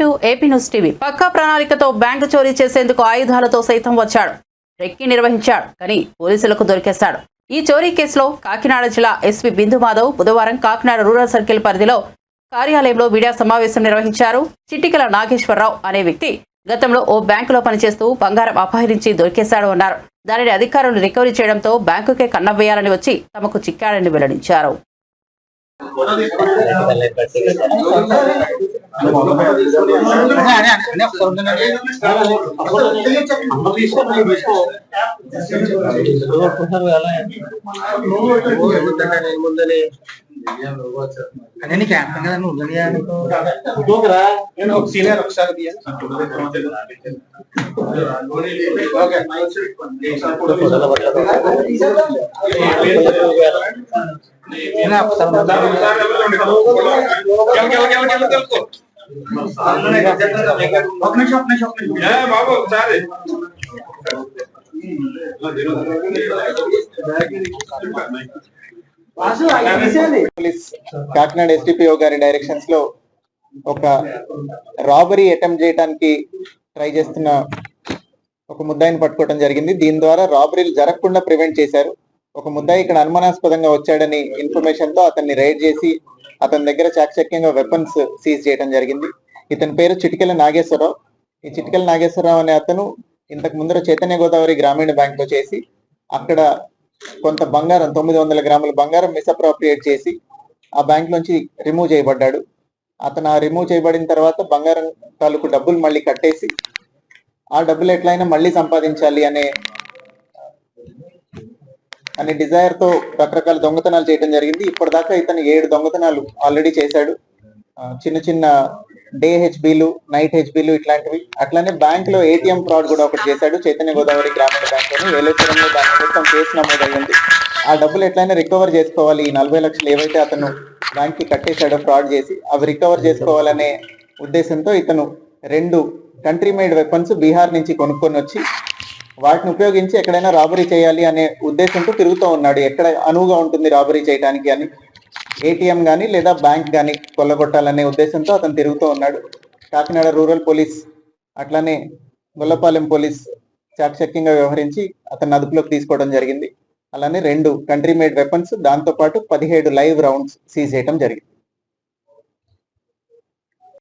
To AP news TV. పక్కా ప్రణాళికతో bank చోరీ చేసేందుకు ఆయుధాలతో సైతం వచ్చాడు. రెక్కి నిర్వహించాడు కానీ పోలీసులకు దొరికేశాడు. ఈ చోరీ కేసులో కాకినాడ జిల్లా ఎస్పీ బిందు మాధవ్ బుధవారం కాకినాడ రూరల్ సర్కిల్ పరిధిలో కార్యాలయంలో మీడియా సమావేశం నిర్వహించారు. చిట్టికల నాగేశ్వరరావు అనే వ్యక్తి గతంలో ఓ బ్యాంకులో పనిచేస్తూ బంగారం అపహరించి దొరికేశాడు అన్నారు. దానిని అధికారులు రికవరీ చేయడంతో బ్యాంకుకే కన్నవేయాలని వచ్చి తమకు చిక్కాడని వెల్లడించారు. అదే నీకు వేస్తాం కదా నువ్వు ఉందని నేను ఒక సీనియర్ ఒకసారి దియా ఓకే ఒక నిమిషం ఒక నిమిషం ఒక నిమిషం బాబు ఒకసారి కాకినాడ ఎస్డిపిఓ గారి డైరెక్షన్స్లో ఒక రాబరీ అటెంప్ట్ చేయడానికి ట్రై చేస్తున్న ఒక ముద్దాయిని పట్టుకోవడం జరిగింది. దీని ద్వారా రాబరీలు జరగకుండా ప్రివెంట్ చేశారు. ఒక ముద్దాయి ఇక్కడ అనుమానాస్పదంగా వచ్చాడని ఇన్ఫర్మేషన్తో అతన్ని రైడ్ చేసి అతని దగ్గర చాకచక్యంగా వెపన్స్ సీజ్ చేయడం జరిగింది. ఇతని పేరు చిటికెల నాగేశ్వరరావు. ఈ చిటికెల నాగేశ్వరరావు అనే అతను ఇంతకు ముందర చైతన్య గోదావరి గ్రామీణ బ్యాంక్లో చేసి అక్కడ కొంత బంగారం తొమ్మిది వందల గ్రాముల బంగారం మిస్అప్రోప్రియేట్ చేసి ఆ బ్యాంక్ నుంచి రిమూవ్ చేయబడ్డాడు. అతను ఆ రిమూవ్ చేయబడిన తర్వాత బంగారం తాలూకు డబ్బులు మళ్ళీ కట్టేసి ఆ డబ్బులు ఎట్లయినా మళ్ళీ సంపాదించాలి అనే అనే డిజైర్తో రకరకాల దొంగతనాలు చేయడం జరిగింది. ఇప్పటిదాకా ఇతను ఏడు దొంగతనాలు ఆల్రెడీ చేశాడు. ఆ, చిన్న చిన్న డే హెచ్బీలు నైట్ హెచ్బీలు ఇట్లాంటివి. అట్లానే బ్యాంక్లో ఏటీఎం ఫ్రాడ్ కూడా ఒకటి చేశాడు. చైతన్య గోదావరి గ్రామీణ బ్యాంక్ అని ఏలేశ్వరంలో దాని కోసం కేసు నమోదయ్యింది. ఆ డబ్బులు ఎట్లయినా రికవర్ చేసుకోవాలి. ఈ నలభై లక్షలు ఏవైతే అతను బ్యాంక్కి కట్టేశాడో ఫ్రాడ్ చేసి అవి రికవర్ చేసుకోవాలనే ఉద్దేశంతో ఇతను రెండు కంట్రీ మేడ్ వెపన్స్ బీహార్ నుంచి కొనుక్కొని వచ్చి వాటిని ఉపయోగించి ఎక్కడైనా రాబరీ చేయాలి అనే ఉద్దేశంతో తిరుగుతూ ఉన్నాడు. ఎక్కడ అనువుగా ఉంటుంది రాబరీ చేయడానికి అని? ఏటీఎం కానీ లేదా బ్యాంక్ కానీ కొల్లగొట్టాలనే ఉద్దేశంతో అతను తిరుగుతూ ఉన్నాడు. కాకినాడ రూరల్ పోలీస్ అట్లానే గొల్లపాలెం పోలీస్ చాకచక్యంగా వ్యవహరించి అతన్ని అదుపులోకి తీసుకోవడం జరిగింది. అలానే రెండు కంట్రీ మేడ్ వెపన్స్ దాంతో పాటు పదిహేడు లైవ్ రౌండ్స్ సీజ్ చేయడం జరిగింది.